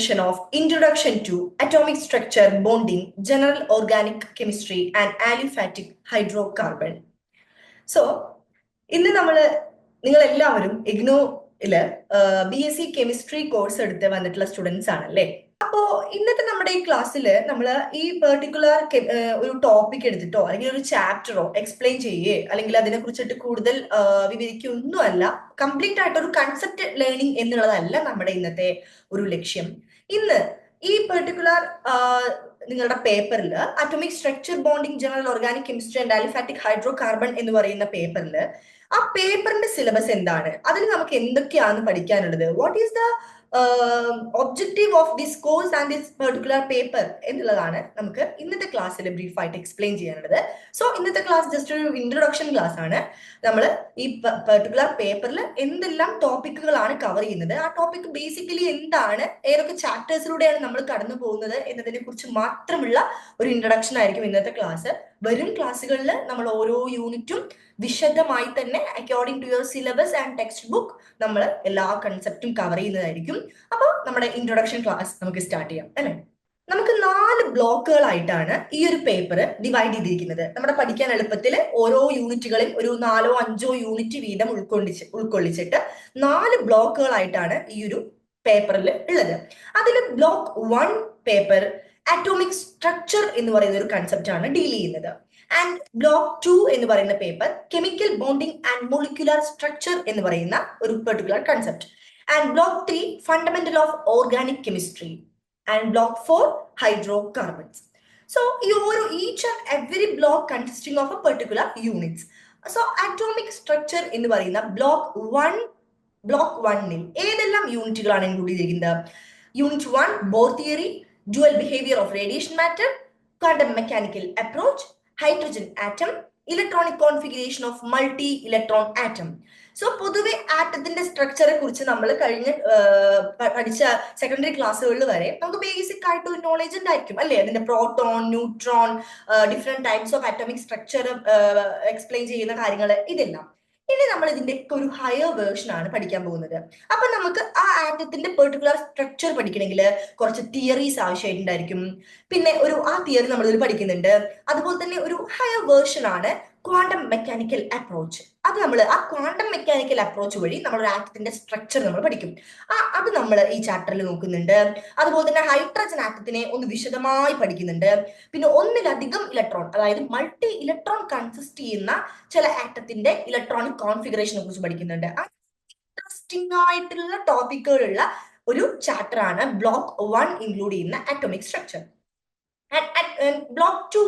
session of Introduction to Atomic Structure, Bonding, General Organic Chemistry and Aliphatic Hydrocarbon. So ഇന്ന് നമ്മൾ നിങ്ങൾ എല്ലാവരും ഇഗ്നോയിൽ B S C chemistry course എടുത്ത് വന്നിട്ടുള്ള students ആണല്ലേ? അപ്പോ ഇന്നത്തെ നമ്മുടെ ഈ ക്ലാസ്സിൽ നമ്മൾ ഈ പെർട്ടിക്കുലർ ഒരു ടോപ്പിക് എടുത്തിട്ടോ അല്ലെങ്കിൽ ഒരു ചാപ്റ്ററോ എക്സ്പ്ലെയിൻ ചെയ്യേ അല്ലെങ്കിൽ അതിനെ കുറിച്ചിട്ട് കൂടുതൽ വിവരിക്കൊന്നുമല്ല. കംപ്ലീറ്റ് ആയിട്ട് ഒരു കൺസെപ്റ്റ് ലേണിംഗ് എന്നുള്ളതല്ല നമ്മുടെ ഇന്നത്തെ ഒരു ലക്ഷ്യം. ഇന്ന് ഈ പെർട്ടിക്കുലർ നിങ്ങളുടെ പേപ്പറിൽ atomic structure bonding general organic chemistry and aliphatic hydrocarbon എന്ന് പറയുന്ന പേപ്പറിൽ ആ പേപ്പറിന്റെ സിലബസ് എന്താണ്? അതിൽ നമുക്ക് എന്തൊക്കെയാണ് പഠിക്കാനുള്ളത്? What is the objective of this course and this particular paper എന്നുള്ളതാണ് നമുക്ക് ഇന്നത്തെ ക്ലാസ്സിൽ ബ്രീഫായിട്ട് എക്സ്പ്ലെയിൻ ചെയ്യാനുള്ളത്. സോ ഇന്നത്തെ ക്ലാസ് ജസ്റ്റ് ഒരു ഇൻട്രൊഡക്ഷൻ ക്ലാസ് ആണ് നമ്മൾ ഈ പെർട്ടിക്കുലർ പേപ്പറിൽ എന്തെല്ലാം ടോപ്പിക്കുകളാണ് കവർ ചെയ്യുന്നത്. ആ ടോപ്പിക് ബേസിക്കലി എന്താണ്? ഏതൊക്കെ ചാപ്റ്റേഴ്സിലൂടെയാണ് നമ്മൾ കടന്നു പോകുന്നത് എന്നതിനെ കുറിച്ച് മാത്രമുള്ള ഒരു ഇൻട്രൊഡക്ഷൻ ആയിരിക്കും ഇന്നത്തെ ക്ലാസ് വരും ക്ലാസ്സുകളിൽ നമ്മൾ ഓരോ യൂണിറ്റും വിശദമായി തന്നെ according to your syllabus and textbook നമ്മൾ എല്ലാ കൺസെപ്റ്റും കവർ ചെയ്യുന്നതായിരിക്കും. അപ്പോൾ നമ്മുടെ ഇൻട്രൊഡക്ഷൻ ക്ലാസ് നമുക്ക് സ്റ്റാർട്ട് ചെയ്യാം അല്ലേ? നമുക്ക് നാല് ബ്ലോക്കുകളായിട്ടാണ് ഈ ഒരു പേപ്പർ ഡിവൈഡ് ചെയ്തിരിക്കുന്നത്. നമ്മുടെ പഠിക്കാൻ എളുപ്പത്തിൽ ഓരോ യൂണിറ്റുകളിൽ ഒരു നാലോ അഞ്ചോ യൂണിറ്റ് വീതം ഉൾക്കൊള്ളിച്ച് ഉൾക്കൊള്ളിച്ചിട്ട് നാല് ബ്ലോക്കുകളായിട്ടാണ് ഈ ഒരു പേപ്പറിൽ ഉള്ളത്. അതിൽ block one paper atomic structure എന്ന് പറയുന്ന ഒരു കൺസെപ്റ്റ് ആണ് ഡീൽ ചെയ്യുന്നത്. ആൻഡ് ബ്ലോക്ക് ടു എന്ന് പറയുന്ന paper chemical bonding and molecular structure എന്ന് പറയുന്ന ഒരു particular concept and block three fundamental of organic chemistry and block four hydrocarbons so ഈ ഓരോ each and every block consisting of a particular units so atomic structure എന്ന് പറയുന്ന block one block വണ്ണിൽ ഏതെല്ലാം യൂണിറ്റുകളാണ് ഇൻക്ലൂഡ് ചെയ്തിരിക്കുന്നത്? Unit one Bohr theory dual behavior of radiation matter, quantum mechanical approach, hydrogen atom, electronic configuration of multi electron atom so പൊതുവെ ആറ്റത്തിന്റെ സ്ട്രക്ചറെ കുറിച്ച് നമ്മൾ കഴിഞ്ഞ പഠിച്ച സെക്കൻഡറി ക്ലാസ്സുകളിൽ വരെ നമുക്ക് ബേസിക് ആയിട്ട് ഒരു നോളജ് ഉണ്ടായിരിക്കും അല്ലേ? അതിന്റെ proton neutron different types of atomic structure explain ചെയ്യുന്ന കാര്യങ്ങൾ ഇതെല്ലാം. ഇനി നമ്മൾ ഇതിന്റെ ഒരു ഹയർ വേർഷൻ ആണ് പഠിക്കാൻ പോകുന്നത്. അപ്പൊ നമുക്ക് ആ ആറ്റത്തിന്റെ പെർട്ടിക്കുലർ സ്ട്രക്ചർ പഠിക്കണമെങ്കിൽ കുറച്ച് തിയറീസ് ആവശ്യമായിട്ടുണ്ടായിരിക്കും. പിന്നെ ഒരു ആ തിയറി നമ്മൾ പഠിക്കുന്നുണ്ട്. അതുപോലെ തന്നെ ഒരു ഹയർ വേർഷൻ ആണ് ക്വാണ്ടം മെക്കാനിക്കൽ അപ്രോച്ച് അത് നമ്മൾ ആ ക്വാണ്ടം മെക്കാനിക്കൽ അപ്രോച്ച് വഴി നമ്മൾ ഒരു ആറ്റത്തിന്റെ സ്ട്രക്ചർ നമ്മൾ പഠിക്കും. ആ അത് നമ്മൾ ഈ ചാപ്റ്ററിൽ നോക്കുന്നുണ്ട്. അതുപോലെ തന്നെ ഹൈഡ്രജൻ ആറ്റത്തിനെ ഒന്ന് വിശദമായി പഠിക്കുന്നുണ്ട്. പിന്നെ ഒന്നിലധികം ഇലക്ട്രോൺ അതായത് മൾട്ടി ഇലക്ട്രോൺ കൺസിസ്റ്റ് ചെയ്യുന്ന ചില ആറ്റത്തിന്റെ ഇലക്ട്രോണിക് കോൺഫിഗറേഷനെ കുറിച്ച് പഠിക്കുന്നുണ്ട്. ഇൻട്രസ്റ്റിംഗ് ആയിട്ടുള്ള ടോപ്പിക്കുകളുള്ള ഒരു ചാപ്റ്റർ ആണ് ബ്ലോക്ക് വൺ ഇൻക്ലൂഡ് ചെയ്യുന്ന atomic structure block two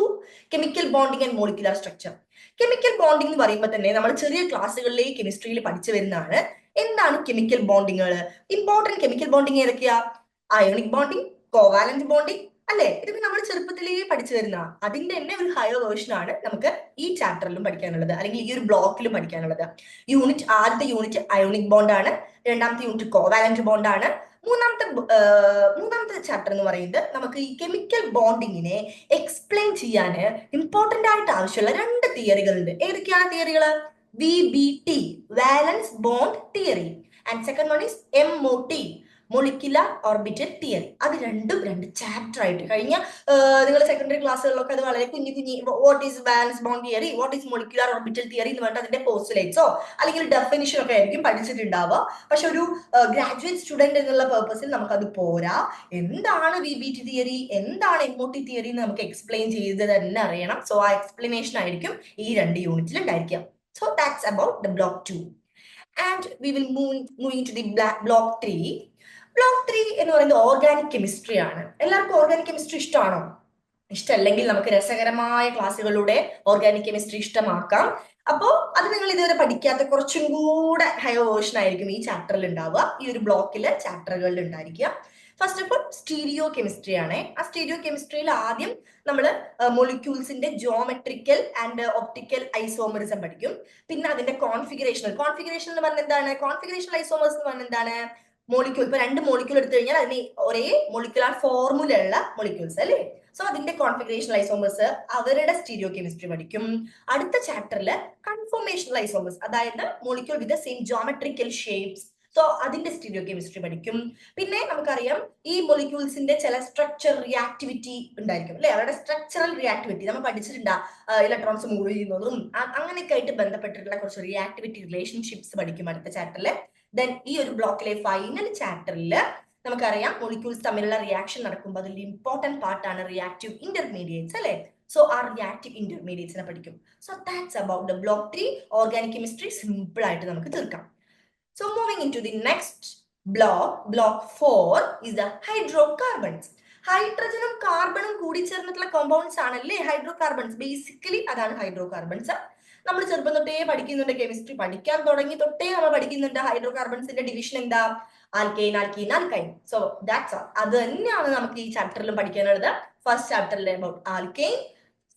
chemical bonding and molecular structure chemical bonding എന്ന് പറയുമ്പോൾ തന്നെ നമ്മൾ ചെറിയ ക്ലാസ്സുകളിലെ കെമിസ്ട്രിയിൽ പഠിച്ചു വരുന്നതാണ് എന്താണ് കെമിക്കൽ ബോണ്ടിങ്ങുകൾ ഇമ്പോർട്ടന്റ് കെമിക്കൽ ബോണ്ടിങ് ഏതൊക്കെയാ? അയോണിക് ബോണ്ടിങ് കോവാലന്റ് ബോണ്ടിങ് അല്ലെ? ഇതൊക്കെ നമ്മൾ ചെറുപ്പത്തിലേ പഠിച്ചു വരുന്ന അതിന്റെ തന്നെ ഒരു ഹയർ വേർഷൻ ആണ് നമുക്ക് ഈ ചാപ്റ്ററിലും പഠിക്കാനുള്ളത് അല്ലെങ്കിൽ ഈ ഒരു ബ്ലോക്കിലും പഠിക്കാനുള്ളത്. യൂണിറ്റ് ആദ്യത്തെ യൂണിറ്റ് അയോണിക് ബോണ്ട് ആണ്. രണ്ടാമത്തെ യൂണിറ്റ് കോവാലന്റ് ബോണ്ട് ആണ്. മൂന്നാമത്തെ മൂന്നാമത്തെ ചാപ്റ്റർ എന്ന് പറയുന്നത് നമുക്ക് ഈ കെമിക്കൽ ബോണ്ടിങ്ങിനെ എക്സ്പ്ലെയിൻ ചെയ്യാൻ ഇമ്പോർട്ടന്റ് ആയിട്ട് ആവശ്യമുള്ള രണ്ട് തിയറികൾ ഉണ്ട് ഏതൊക്കെയാണ് തിയറികൾ V B T valence bond theory and second one is M O T molecular orbital theory അത് രണ്ടും രണ്ട് ചാപ്റ്റർ ആയിട്ട്. കഴിഞ്ഞ നിങ്ങൾ സെക്കൻഡറി ക്ലാസ്സുകളിലൊക്കെ അത് വളരെ കുഞ്ഞു കുഞ്ഞി what is valence bond theory what is molecular orbital theory എന്ന് പറഞ്ഞിട്ട് അതിന്റെ പോസ്റ്റുലേറ്റ്സോ അല്ലെങ്കിൽ ഡെഫിനിഷൻ ഒക്കെ ആയിരിക്കും പഠിച്ചിട്ടുണ്ടാവുക. പക്ഷെ ഒരു ഗ്രാജുവേറ്റ് സ്റ്റുഡന്റ് എന്നുള്ള പേർപ്പസിൽ നമുക്കത് പോരാ. എന്താണ് വി ബി ടി തിയറി എന്താണ് എം ഒ ടി തിയറി എന്ന് നമുക്ക് എക്സ്പ്ലെയിൻ ചെയ്ത് തന്നെ അറിയണം. സോ ആ എക്സ്പ്ലനേഷൻ ആയിരിക്കും ഈ രണ്ട് യൂണിറ്റിൽ ഉണ്ടായിരിക്കുക. So that's about the block two and we will move moving to the block three block three എന്ന് പറയുന്നത് ഓർഗാനിക് കെമിസ്ട്രി ആണ്. എല്ലാവർക്കും ഓർഗാനിക് കെമിസ്ട്രി ഇഷ്ടമാണോ ഇഷ്ടമല്ലെങ്കിൽ നമുക്ക് രസകരമായ ക്ലാസ്സുകളിലൂടെ ഓർഗാനിക് കെമിസ്ട്രി ഇഷ്ടമാക്കാം. അപ്പോൾ അത് നിങ്ങൾ ഇതുവരെ പഠിക്കാത്ത കുറച്ചും കൂടെ ഹയർ വേർഷൻ ആയിരിക്കും ഈ ചാപ്റ്ററിൽ ഉണ്ടാവുക. ഈ ഒരു ബ്ലോക്കിൽ ചാപ്റ്ററുകളിൽ ഉണ്ടായിരിക്കുക. First of all stereo chemistry ആണ്. ആ സ്റ്റീരിയോ കെമിസ്ട്രിയിൽ ആദ്യം നമ്മൾ മൊളിക്യൂൾസിന്റെ ജോമെട്രിക്കൽ ആൻഡ് ഒപ്റ്റിക്കൽ ഐസോമറിസം പഠിക്കും. പിന്നെ അതിന്റെ കോൺഫിഗറേഷൻ കോൺഫിഗറേഷൻ എന്ന് പറഞ്ഞാൽ എന്താണ്? കോൺഫിഗറേഷൻ ഐസോമേഴ്സ് എന്ന് പറഞ്ഞാൽ എന്താണ്? മോളിക്യൂൾ ഇപ്പൊ രണ്ട് മോളിക്യൂൾ എടുത്തു കഴിഞ്ഞാൽ അതിന് ഒരേ മോളിക്കുലാർ ഫോർമുല ഉള്ള മോളിക്യൂൾസ് അല്ലേ? സോ അതിന്റെ കോൺഫിഗറേഷൻ ഐസോമേഴ്സ് അവരുടെ സ്റ്റീരിയോ കെമിസ്ട്രി പഠിക്കും. അടുത്ത ചാപ്റ്ററിൽ കൺഫോർമേഷൻ ഐസോമേഴ്സ് അതായത് molecule with same geometrical shapes so അതിന്റെ സ്റ്റീരിയോ കെമിസ്ട്രി പഠിക്കും. പിന്നെ നമുക്കറിയാം ഈ മോളിക്യൂൾസിന്റെ ചില സ്ട്രക്ചർ റിയാക്ടിവിറ്റി ഉണ്ടായിരിക്കും അല്ലെ? അവരുടെ സ്ട്രക്ചറൽ റിയാക്ടിവിറ്റി നമ്മൾ പഠിച്ചിട്ടുണ്ടാ ഇലക്ട്രോൺസ് മൂവ് ചെയ്യുന്നതും അങ്ങനെയൊക്കെ ആയിട്ട് ബന്ധപ്പെട്ടിട്ടുള്ള കുറച്ച് റിയാക്ടിവിറ്റി റിലേഷൻഷിപ്സ് പഠിക്കും അടുത്ത ചാപ്റ്ററിൽ ദെൻ ഈ ഒരു ബ്ലോക്കിലെ ഫൈനൽ ചാപ്റ്ററിൽ നമുക്കറിയാം മൊളിക്യൂൾസ് തമ്മിലുള്ള റിയാക്ഷൻ നടക്കുമ്പോൾ അതിൽ ഇമ്പോർട്ടന്റ് പാർട്ടാണ് റിയാക്റ്റീവ് ഇന്റർമീഡിയറ്റ്സ് അല്ലെ? സോ ആ റിയാക്റ്റീവ് ഇന്റർമീഡിയറ്റ്സിനെ പഠിക്കും. So that's about the block three organic chemistry simple ആയിട്ട് നമുക്ക് തീർക്കാം. So moving in to the next block block four is the hydrocarbons ഹൈഡ്രജനും കാർബണും കൂടി ചേർന്നിട്ടുള്ള കോമ്പൗണ്ട്സ് ആണല്ലേ? ഹൈഡ്രോ കാർബൺസ് ബേസിക്കലി അതാണ് ഹൈഡ്രോ കാർബൺസ് നമ്മൾ ചെറുപ്പം തൊട്ടേ പഠിക്കുന്നുണ്ട് കെമിസ്ട്രി പഠിക്കാൻ തുടങ്ങി തൊട്ടേ നമ്മൾ പഠിക്കുന്നുണ്ട്. ഹൈഡ്രോ കാർബൺസിന്റെ ഡിവിഷൻ എന്താ? Alkane alkene alkyne so that's all അത് തന്നെയാണ് നമുക്ക് ഈ ചാപ്റ്ററിലും പഠിക്കാനുള്ളത്. ഫസ്റ്റ് ചാപ്റ്ററിൽ അബൌട്ട് ആൽക്കൈൻ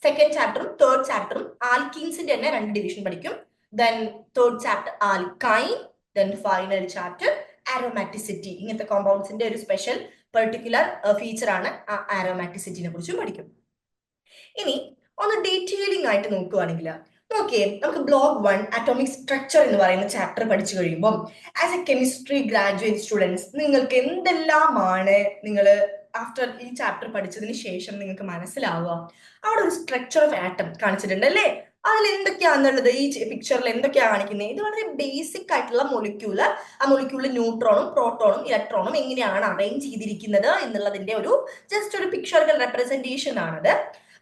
സെക്കൻഡ് ചാപ്റ്ററും തേർഡ് ചാപ്റ്ററും ആൽക്കീൻസിന്റെ തന്നെ രണ്ട് ഡിവിഷൻ പഠിക്കും. Then third chapter alkyne then final chapter aromaticity ഇങ്ങനത്തെ കോമ്പൗണ്ട്സിന്റെ ഒരു സ്പെഷ്യൽ പെർട്ടിക്കുലർ ഫീച്ചർ ആണ് ആ ആരോമാറ്റിസിറ്റിനെ കുറിച്ചും പഠിക്കും. ഇനി ഒന്ന് ഡീറ്റെയിലിംഗ് ആയിട്ട് നോക്കുകയാണെങ്കിൽ നോക്കിയേ നമുക്ക് ബ്ലോക്ക് വൺ അറ്റോമിക് സ്ട്രക്ചർ എന്ന് പറയുന്ന ചാപ്റ്റർ പഠിച്ചു കഴിയുമ്പോൾ as a chemistry graduate students നിങ്ങൾക്ക് എന്തെല്ലാമാണ് നിങ്ങൾ ആഫ്റ്റർ ഈ ചാപ്റ്റർ പഠിച്ചതിന് ശേഷം നിങ്ങൾക്ക് മനസ്സിലാവുക? അവിടെ ഒരു സ്ട്രക്ചർ ഓഫ് ആറ്റം കാണിച്ചിട്ടുണ്ട് അല്ലേ? അതിൽ എന്തൊക്കെയാണെന്നുള്ളത് ഈ പിക്ചറിൽ എന്തൊക്കെയാണ് കാണിക്കുന്നത്? ഇത് വളരെ ബേസിക് ആയിട്ടുള്ള മൊളിക്യൂൾ ആ മൊളിക്യൂളിൽ ന്യൂട്രോണും പ്രോട്ടോണും ഇലക്ട്രോണും എങ്ങനെയാണ് അറേഞ്ച് ചെയ്തിരിക്കുന്നത് എന്നുള്ളതിന്റെ ഒരു ജസ്റ്റ് ഒരു പിക്ചറുകൾ റെപ്രസെന്റേഷൻ ആണത്.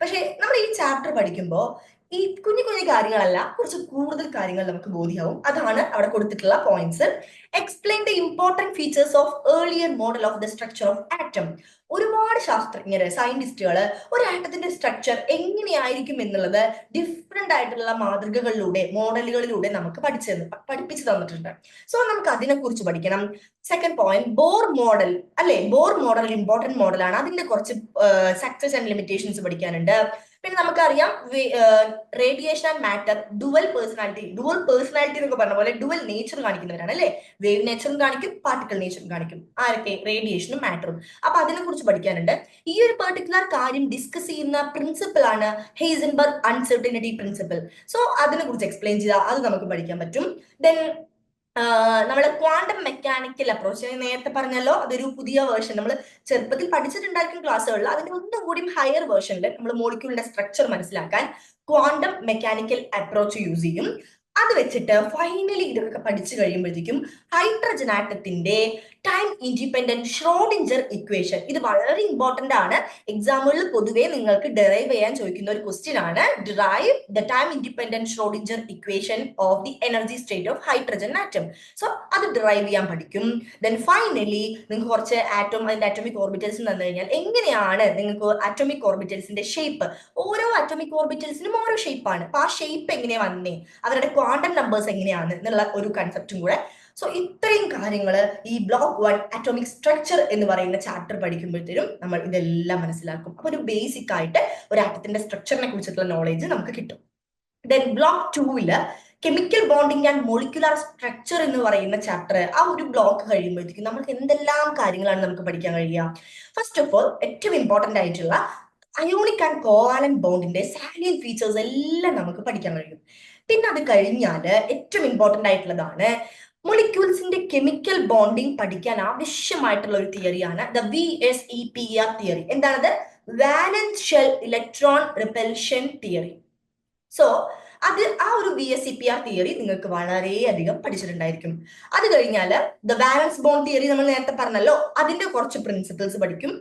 പക്ഷേ നമ്മൾ ഈ ചാപ്റ്റർ പഠിക്കുമ്പോൾ ഈ കുഞ്ഞു കുഞ്ഞു കാര്യങ്ങളല്ല കുറച്ച് കൂടുതൽ കാര്യങ്ങൾ നമുക്ക് ബോധ്യമാവും അതാണ് അവിടെ കൊടുത്തിട്ടുള്ള points explain the important features of earlier model of the structure of atom ഒരുപാട് ശാസ്ത്രജ്ഞര് സയന്റിസ്റ്റുകൾ ഒരു ആറ്റത്തിന്റെ സ്ട്രക്ചർ എങ്ങനെയായിരിക്കും എന്നുള്ളത് ഡിഫറെന്റ് ആയിട്ടുള്ള മാതൃകകളിലൂടെ മോഡലുകളിലൂടെ നമുക്ക് പഠിച്ചു പഠിപ്പിച്ചു തന്നിട്ടുണ്ട്. സോ നമുക്ക് അതിനെ കുറിച്ച് പഠിക്കണം. സെക്കൻഡ് പോയിന്റ് ബോർ മോഡൽ അല്ലെ? ബോർ മോഡൽ ഇമ്പോർട്ടന്റ് മോഡലാണ് അതിന്റെ കുറച്ച് സക്സസ് ആൻഡ് ലിമിറ്റേഷൻസ് പഠിക്കാനുണ്ട്. പിന്നെ നമുക്കറിയാം radiation and matter dual personality dual personality എന്നൊക്കെ പറഞ്ഞ പോലെ ഡുവൽ നേച്ചർ കാണിക്കുന്നവരാണ് അല്ലെ? വേവ് നേച്ചറും കാണിക്കും പാർട്ടിക്കൽ നേച്ചറും കാണിക്കും. ആരൊക്കെ? റേഡിയേഷനും മാറ്ററും അപ്പൊ അതിനെ കുറിച്ച് പഠിക്കാനുണ്ട്. ഈ ഒരു പെർട്ടിക്കുലർ കാര്യം ഡിസ്കസ് ചെയ്യുന്ന പ്രിൻസിപ്പിൾ ആണ് ഹെയ്സൻബർഗ് അൺസെർട്ടിനിറ്റി പ്രിൻസിപ്പിൾ സോ അതിനെ കുറിച്ച് എക്സ്പ്ലെയിൻ ചെയ്താൽ അത് നമുക്ക് പഠിക്കാൻ പറ്റും. ദെൻ നമ്മളെ ക്വാണ്ടം മെക്കാനിക്കൽ അപ്രോച്ച് ഞാൻ നേരത്തെ പറഞ്ഞല്ലോ അതൊരു പുതിയ വേർഷൻ നമ്മൾ ചെറുപ്പത്തിൽ പഠിച്ചിട്ടുണ്ടായിരിക്കും ക്ലാസ്സുകളിൽ അതിന്റെ ഒന്നും കൂടി ഹയർ വേർഷനിൽ നമ്മൾ മോളിക്യൂളിന്റെ സ്ട്രക്ചർ മനസ്സിലാക്കാൻ ക്വാണ്ടം മെക്കാനിക്കൽ അപ്രോച്ച് യൂസ് ചെയ്യും. അത് വെച്ചിട്ട് ഫൈനലി ഇതൊക്കെ പഠിച്ചു കഴിയുമ്പോഴത്തേക്കും ഹൈഡ്രജൻ ആറ്റത്തിന്റെ ടൈം ഇൻഡിപെൻഡന്റ് ഷ്രോഡിഞ്ചർ ഇക്വേഷൻ ഇത് വളരെ ഇമ്പോർട്ടന്റ് ആണ്. എക്സാമ്പിളിൽ പൊതുവെ നിങ്ങൾക്ക് ഡെറൈവ് ചെയ്യാൻ ചോദിക്കുന്ന ഒരു ക്വസ്റ്റ്യൻ ആണ്. Derive the time independent Schrodinger equation of the energy state of hydrogen atom so അത് ഡിറൈവ് ചെയ്യാൻ പഠിക്കും. ദെൻ ഫൈനലി നിങ്ങൾക്ക് കുറച്ച് ആറ്റം അതിന്റെ ആറ്റോമിക് ഓർബിറ്റൽസ് തന്നു കഴിഞ്ഞാൽ എങ്ങനെയാണ് നിങ്ങൾക്ക് ആറ്റോമിക് ഓർബിറ്റൽസിന്റെ ഷേപ്പ് ഓരോ ആറ്റോമിക് ഓർബിറ്റൽസിനും ഓരോ ഷേപ്പാണ് അപ്പൊ ആ ഷേപ്പ് എങ്ങനെയാണ് വന്നേ? അവരുടെ ക്വാണ്ടം നമ്പേഴ്സ് എങ്ങനെയാണ്? എന്നുള്ള ഒരു കൺസെപ്റ്റും കൂടെ സോ ഇത്രയും കാര്യങ്ങൾ ഈ ബ്ലോക്ക് വൺ അറ്റോമിക് സ്ട്രക്ചർ എന്ന് പറയുന്ന ചാപ്റ്റർ പഠിക്കുമ്പോഴത്തേനും നമ്മൾ ഇതെല്ലാം മനസ്സിലാക്കും. അപ്പൊ ഒരു ബേസിക് ആയിട്ട് ഒരു ആറ്റത്തിന്റെ സ്ട്രക്ചറിനെ കുറിച്ചിട്ടുള്ള നോളേജ് നമുക്ക് കിട്ടും. ദെൻ ബ്ലോക്ക് ടൂവിൽ chemical bonding and molecular structure എന്ന് പറയുന്ന ചാപ്റ്റർ ആ ഒരു ബ്ലോക്ക് കഴിയുമ്പോഴത്തേക്കും നമുക്ക് എന്തെല്ലാം കാര്യങ്ങളാണ് നമുക്ക് പഠിക്കാൻ കഴിയുക? ഫസ്റ്റ് ഓഫ് ഓൾ ഏറ്റവും ഇമ്പോർട്ടന്റ് ആയിട്ടുള്ള അയോണിക് ആൻഡ് കോവാലൻ ബോണ്ടിന്റെ സാലിയൻ ഫീച്ചേഴ്സ് എല്ലാം നമുക്ക് പഠിക്കാൻ കഴിയും. പിന്നെ അത് കഴിഞ്ഞാൽ ഏറ്റവും ഇമ്പോർട്ടന്റ് ആയിട്ടുള്ളതാണ് മൊളിക്യൂൾസിന്റെ കെമിക്കൽ ബോണ്ടിങ് പഠിക്കാൻ ആവശ്യമായിട്ടുള്ള ഒരു തിയറിയാണ് the V S E P R theory എന്താണത്? Valence shell electron repulsion theory so അത് ആ ഒരു V S C P R theory നിങ്ങൾക്ക് വളരെയധികം പഠിച്ചിട്ടുണ്ടായിരിക്കും. അത് കഴിഞ്ഞാൽ ദ ബാലൻസ് ബോണ്ട് തിയറി നമ്മൾ നേരത്തെ പറഞ്ഞല്ലോ. അതിന്റെ കുറച്ച് പ്രിൻസിപ്പിൾസ് പഠിക്കും.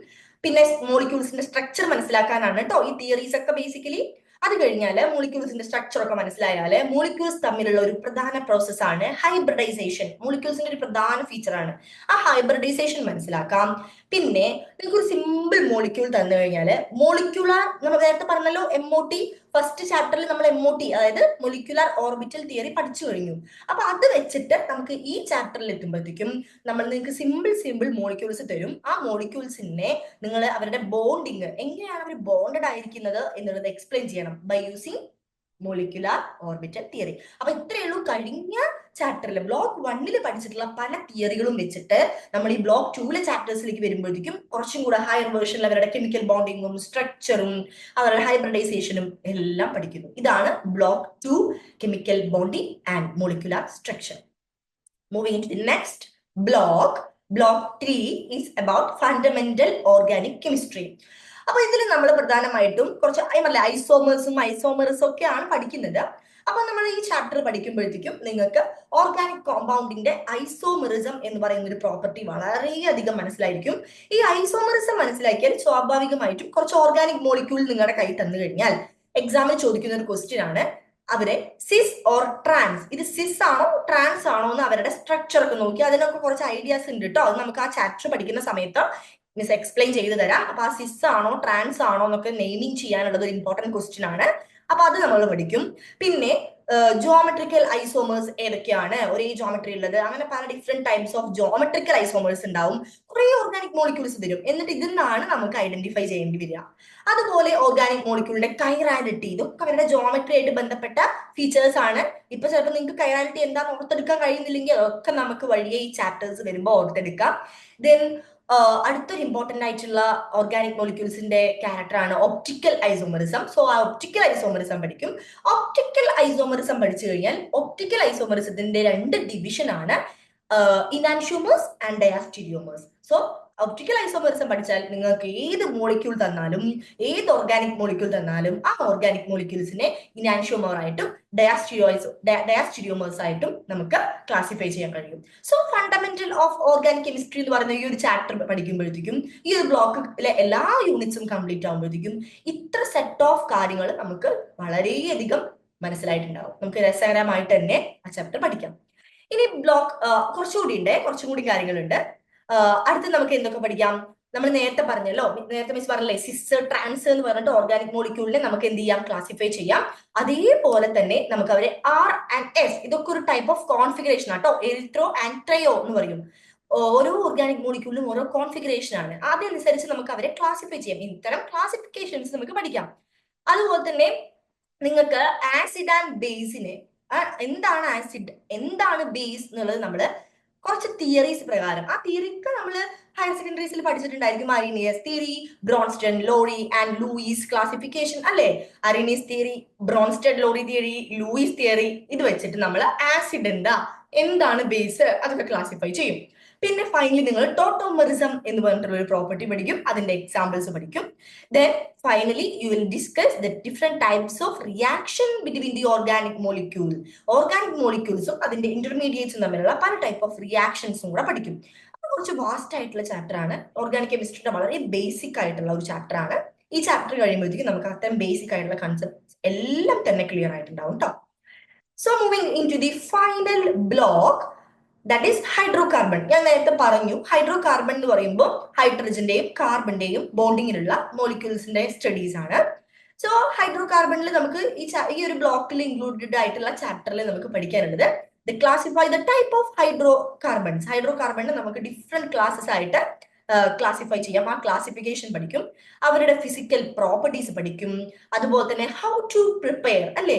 പിന്നെ മോളിക്യൂൾസിന്റെ സ്ട്രക്ചർ മനസ്സിലാക്കാനാണ് കേട്ടോ ഈ തിയറീസ് ഒക്കെ ബേസിക്കലി അത് കഴിഞ്ഞാൽ മോളിക്യൂൾസിന്റെ സ്ട്രക്ചർ ഒക്കെ മനസ്സിലായാൽ മോളിക്യൂൾസ് തമ്മിലുള്ള ഒരു പ്രധാന പ്രോസസ് ആണ് ഹൈബ്രിഡൈസേഷൻ മോളിക്യൂൾസിന്റെ ഒരു പ്രധാന ഫീച്ചർ ആണ്. ആ ഹൈബ്രിഡൈസേഷൻ മനസ്സിലാക്കാം. പിന്നെ നിങ്ങൾക്ക് ഒരു സിമ്പിൾ മോളിക്യൂൾ തന്നു കഴിഞ്ഞാൽ മോളിക്യുലാർ നമ്മൾ നേരത്തെ പറഞ്ഞല്ലോ എം ഒ ടി ഫസ്റ്റ് ചാപ്റ്ററിൽ നമ്മൾ എം ഒ ടി അതായത് മൊളിക്യുലാർ ഓർബിറ്റൽ തിയറി പഠിച്ചു കഴിഞ്ഞു. അപ്പൊ അത് വെച്ചിട്ട് നമുക്ക് ഈ ചാപ്റ്ററിൽ എത്തുമ്പോഴത്തേക്കും നമ്മൾ നിങ്ങൾക്ക് സിമ്പിൾ സിമ്പിൾ മോളിക്യൂൾസ് തരും. ആ മോളിക്യൂൾസിനെ നിങ്ങൾ അവരുടെ ബോണ്ടിങ് എങ്ങനെയാണ് അവർ ബോണ്ടഡ് ആയിരിക്കുന്നത് എന്നുള്ളത് എക്സ്പ്ലെയിൻ ചെയ്യണം by using molecular orbital theory അപ്പൊ ഇത്രയേ ഉള്ളൂ കഴിഞ്ഞ ചാപ്റ്ററിൽ ബ്ലോക്ക് വണ്ണിൽ പഠിച്ചിട്ടുള്ള പല തിയറികളും വെച്ചിട്ട് നമ്മൾ ഈ ബ്ലോക്ക് ടൂവിലെ ചാപ്റ്റേഴ്സിലേക്ക് വരുമ്പോഴത്തേക്കും കുറച്ചും കൂടെ ഹയർ വേർഷനിൽ അവരുടെ കെമിക്കൽ ബോണ്ടിങ്ങും സ്ട്രക്ചറും അവരുടെ ഹൈബ്രിഡൈസേഷനും എല്ലാം പഠിക്കുന്നു. ഇതാണ് block two chemical bonding and molecular structure moving to the next block block three is about fundamental organic chemistry അപ്പൊ ഇതിൽ നമ്മൾ പ്രധാനമായിട്ടും കുറച്ച് അല്ല ഐസോമേഴ്സും ഐസോമേഴ്സും ഒക്കെയാണ് പഠിക്കുന്നത്. അപ്പൊ നമ്മൾ ഈ ചാപ്റ്റർ പഠിക്കുമ്പോഴത്തേക്കും നിങ്ങൾക്ക് ഓർഗാനിക് കോമ്പൗണ്ടിന്റെ ഐസോമെറിസം എന്ന് പറയുന്ന ഒരു പ്രോപ്പർട്ടി വളരെയധികം മനസ്സിലായിരിക്കും. ഈ ഐസോമെറിസം മനസ്സിലാക്കിയാൽ സ്വാഭാവികമായിട്ടും കുറച്ച് ഓർഗാനിക് മോളിക്യൂൾ നിങ്ങളുടെ കയ്യിൽ തന്നു കഴിഞ്ഞാൽ എക്സാമിൽ ചോദിക്കുന്ന ഒരു ക്വസ്റ്റ്യൻ ആണ്. അവരെ സിസ് ഓർ ട്രാൻസ് ഇത് സിസ് ആണോ ട്രാൻസ് ആണോ എന്ന് അവരുടെ സ്ട്രക്ചർ ഒക്കെ നോക്കി അതിനൊക്കെ കുറച്ച് ഐഡിയാസ് ഉണ്ട് കേട്ടോ അത് നമുക്ക് ആ ചാപ്റ്റർ പഠിക്കുന്ന സമയത്ത് മിസ് എക്സ്പ്ലെയിൻ ചെയ്തു തരാം. അപ്പൊ ആ സിസ് ആണോ ട്രാൻസ് ആണോ എന്നൊക്കെ നെയിമിങ് ചെയ്യാനുള്ളത് ഒരു ഇമ്പോർട്ടന്റ് ക്വസ്റ്റ്യൻ ആണ്. അപ്പൊ അത് നമ്മൾ പഠിക്കും. പിന്നെ ജോമെട്രിക്കൽ ഐസോമേഴ്സ് ഏതൊക്കെയാണ്? ഒരേ ജോമെട്രി ഉള്ളത്. അങ്ങനെ പല different types of geometrical isomers ഉണ്ടാവും. കുറെ ഓർഗാനിക് മോളിക്യൂൾസ് വരും. എന്നിട്ട് ഇതിൽ നിന്നാണ് നമുക്ക് ഐഡന്റിഫൈ ചെയ്യേണ്ടി വരിക. അതുപോലെ ഓർഗാനിക് മോളിക്യൂളിന്റെ കൈറാലിറ്റി ഇതൊക്കെ അവരുടെ ജോമെട്രി ആയിട്ട് ബന്ധപ്പെട്ട ഫീച്ചേഴ്സ് ആണ്. ഇപ്പൊ ചിലപ്പോൾ നിങ്ങൾക്ക് കൈറാലിറ്റി എന്താണെന്ന് ഓർത്തെടുക്കാൻ കഴിയുന്നില്ലെങ്കിൽ അതൊക്കെ നമുക്ക് വഴിയെ ഈ ചാപ്റ്റേഴ്സ് വരുമ്പോൾ ഓർത്തെടുക്കാം. ദെൻ അടുത്തൊരു ഇമ്പോർട്ടന്റ് ആയിട്ടുള്ള ഓർഗാനിക് മോളിക്യൂൾസിന്റെ ക്യാരക്ടറാണ് ഒപ്റ്റിക്കൽ ഐസോമറിസം സോ ആ ഒപ്റ്റിക്കൽ ഐസോമറിസം പഠിക്കും. ഒപ്റ്റിക്കൽ ഐസോമറിസം പഠിച്ചു കഴിഞ്ഞാൽ ഒപ്റ്റിക്കൽ ഐസോമറിസത്തിന്റെ രണ്ട് ഡിവിഷൻ ആണ് enantiomers and diastereomers so optical isomerism പഠിച്ചാൽ നിങ്ങൾക്ക് ഏത് മോളിക്യൂൾ തന്നാലും ഏത് ഓർഗാനിക് മോളിക്യൂൾ തന്നാലും ആ ഓർഗാനിക് മോളിക്യൂൾസിനെ ഇനാൻഷ്യൂമർ ആയിട്ടും ഡയാസ്റ്റിയോസ് ഡയാസ്റ്റിരിയോമേഴ്സ് ആയിട്ടും നമുക്ക് ക്ലാസിഫൈ ചെയ്യാൻ കഴിയും. So fundamental of organic chemistry എന്ന് പറയുന്ന ഈ ഒരു ചാപ്റ്റർ പഠിക്കുമ്പോഴത്തേക്കും ഈ ഒരു ബ്ലോക്കിലെ എല്ലാ യൂണിറ്റ്സും കംപ്ലീറ്റ് ആകുമ്പോഴത്തേക്കും ഇത്ര സെറ്റ് ഓഫ് കാര്യങ്ങൾ നമുക്ക് വളരെയധികം മനസ്സിലായിട്ടുണ്ടാവും. നമുക്ക് രസകരമായിട്ട് തന്നെ ആ ചാപ്റ്റർ പഠിക്കാം. ഇനി ബ്ലോക്ക് കുറച്ചുകൂടി ഉണ്ട് കുറച്ചും കൂടി കാര്യങ്ങളുണ്ട്. അടുത്ത് നമുക്ക് എന്തൊക്കെ പഠിക്കാം? നമ്മൾ നേരത്തെ പറഞ്ഞല്ലോ നേരത്തെ മിസ് പറഞ്ഞല്ലേ സിസ് ട്രാൻസ് എന്ന് പറഞ്ഞിട്ട് ഓർഗാനിക് മോളിക്യൂളിനെ നമുക്ക് എന്ത് ചെയ്യാം? ക്ലാസിഫൈ ചെയ്യാം. അതേപോലെ തന്നെ നമുക്ക് അവരെ ആർ ആൻഡ് എസ് ഇതൊക്കെ ഒരു ടൈപ്പ് ഓഫ് കോൺഫിഗറേഷൻ ആട്ടോ എൽട്രോ ആൻഡ് ട്രയോ എന്ന് പറയും. ഓരോ ഓർഗാനിക് മോളിക്യൂളിലും ഓരോ കോൺഫിഗറേഷൻ ആണ്. അതനുസരിച്ച് നമുക്ക് അവരെ ക്ലാസിഫൈ ചെയ്യാം. ഇത്തരം ക്ലാസിഫിക്കേഷൻസ് നമുക്ക് പഠിക്കാം. അതുപോലെ തന്നെ നിങ്ങൾക്ക് ആസിഡ് ആൻഡ് ബേസിനെ എന്താണ് ആസിഡ് എന്താണ് ബേസ് എന്നുള്ളത് നമ്മൾ കുറച്ച് തിയറീസ് പ്രകാരം. ആ തിയറിക്ക് നമ്മൾ ഹയർ സെക്കൻഡറീസിൽ പഠിച്ചിട്ടുണ്ടായിരിക്കും Arrhenius theory Bronsted Lowry and Lewis classification അല്ലെ? Arrhenius theory Bronsted Lowry theory Lewis theory ഇത് വെച്ചിട്ട് നമ്മൾ ആസിഡ് എന്താ എന്താണ് ബേസ് അതൊക്കെ ക്ലാസിഫൈ ചെയ്യും. പിന്നെ ഫൈനലി നിങ്ങൾ ടോട്ടോമറിസം എന്ന് പറഞ്ഞിട്ടുള്ള ഒരു പ്രോപ്പർട്ടി പഠിക്കും അതിന്റെ എക്സാമ്പിൾസ് പഠിക്കും. Then finally you will discuss the different types of reaction between the organic molecule organic മോളിക്യൂൾസും അതിന്റെ ഇന്റർമീഡിയറ്റ്സും തമ്മിലുള്ള പല ടൈപ്പ് ഓഫ് റിയാക്ഷൻസും കൂടെ പഠിക്കും. അത് കുറച്ച് വാസ്റ്റ് ആയിട്ടുള്ള ചാപ്റ്റർ ആണ്. ഓർഗാനിക് കെമിസ്ട്രിയുടെ വളരെ ബേസിക് ആയിട്ടുള്ള ഒരു ചാപ്റ്റർ ആണ്. ഈ ചാപ്റ്റർ കഴിയുമ്പോഴത്തേക്കും നമുക്ക് അത്തരം ബേസിക് ആയിട്ടുള്ള കൺസെപ്റ്റ് എല്ലാം തന്നെ ക്ലിയർ ആയിട്ടുണ്ടാവും കേട്ടോ so moving in to the final block that is hydrocarbon ഞാൻ നേരത്തെ പറഞ്ഞു ഹൈഡ്രോ കാർബൺ എന്ന് പറയുമ്പോൾ ഹൈഡ്രജന്റെയും കാർബണിന്റെയും ബോണ്ടിങ്ങിലുള്ള മോളിക്യൂൾസിന്റെ സ്റ്റഡീസ് ആണ്. സോ ഹൈഡ്രോ കാർബണിൽ നമുക്ക് ഈ ഈ ഒരു ബ്ലോക്കിൽ ഇൻക്ലൂഡഡ് ആയിട്ടുള്ള ചാപ്റ്ററിൽ നമുക്ക് പഠിക്കാനുള്ളത്. The classify the type of hydrocarbons hydro കാർബണിന് നമുക്ക് ഡിഫറെന്റ് ക്ലാസ്സസ് ആയിട്ട് ക്ലാസിഫൈ ചെയ്യാം. ആ ക്ലാസിഫിക്കേഷൻ പഠിക്കും. അവരുടെ ഫിസിക്കൽ പ്രോപ്പർട്ടീസ് പഠിക്കും. അതുപോലെ തന്നെ ഹൗ ടു പ്രിപ്പയർ അല്ലേ?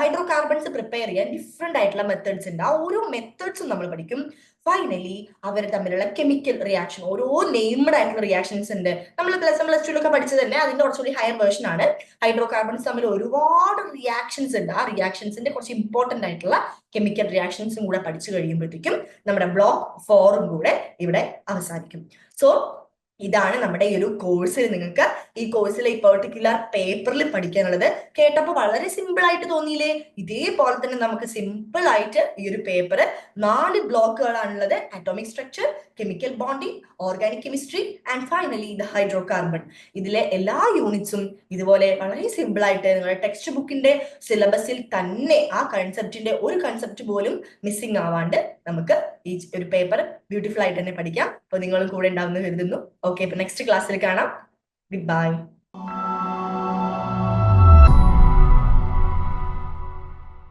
ഹൈഡ്രോ കാർബൺസ് പ്രിപ്പയർ ചെയ്യാൻ ഡിഫറെന്റ് ആയിട്ടുള്ള മെത്തേഡ്സ് ഉണ്ട്. ആ ഓരോ മെത്തേഡ്സും നമ്മൾ പഠിക്കും. ഫൈനലി അവർ തമ്മിലുള്ള കെമിക്കൽ റിയാക്ഷൻ ഓരോ നെയ്മഡ് ആയിട്ടുള്ള റിയാക്ഷൻസ് ഉണ്ട്. നമ്മൾ പ്ലസ് വൺ പ്ലസ് ടു ഒക്കെ പഠിച്ചത് തന്നെ അതിന്റെ കുറച്ചുകൂടി ഹയർ വേർഷൻ ആണ്. ഹൈഡ്രോ കാർബൺസ് തമ്മിൽ ഒരുപാട് റിയാക്ഷൻസ് ഉണ്ട്. ആ റിയാക്ഷൻസിന്റെ കുറച്ച് ഇമ്പോർട്ടന്റ് ആയിട്ടുള്ള കെമിക്കൽ റിയാക്ഷൻസും കൂടെ പഠിച്ചു കഴിയുമ്പോഴത്തേക്കും നമ്മുടെ ബ്ലോക്ക് ഫോറും കൂടെ ഇവിടെ അവസാനിക്കും. സോ ഇതാണ് നമ്മുടെ ഈ ഒരു കോഴ്സിൽ നിങ്ങൾക്ക് ഈ കോഴ്സിലെ ഈ പെർട്ടിക്കുലർ പേപ്പറിൽ പഠിക്കാനുള്ളത്. കേട്ടപ്പോൾ വളരെ സിമ്പിൾ ആയിട്ട് തോന്നിയില്ലേ? ഇതേപോലെ തന്നെ നമുക്ക് സിമ്പിൾ ആയിട്ട് ഈ ഒരു പേപ്പർ നാല് ബ്ലോക്കുകളാണുള്ളത് atomic structure chemical bonding organic chemistry and finally the hydrocarbon ഇതിലെ എല്ലാ യൂണിറ്റ്സും ഇതുപോലെ വളരെ സിമ്പിൾ ആയിട്ട് നിങ്ങളുടെ ടെക്സ്റ്റ് ബുക്കിന്റെ സിലബസിൽ തന്നെ ആ കൺസെപ്റ്റിന്റെ ഒരു കൺസെപ്റ്റ് പോലും മിസ്സിംഗ് ആവാണ്ട് നമുക്ക് ഈ ഒരു പേപ്പർ ബ്യൂട്ടിഫുൾ ആയിട്ട് തന്നെ പഠിക്കാം. അപ്പൊ നിങ്ങളും കൂടെ ഉണ്ടാവുന്ന കരുതുന്നു. ഓക്കെ അപ്പൊ നെക്സ്റ്റ് ക്ലാസ്സിൽ കാണാം. Good bye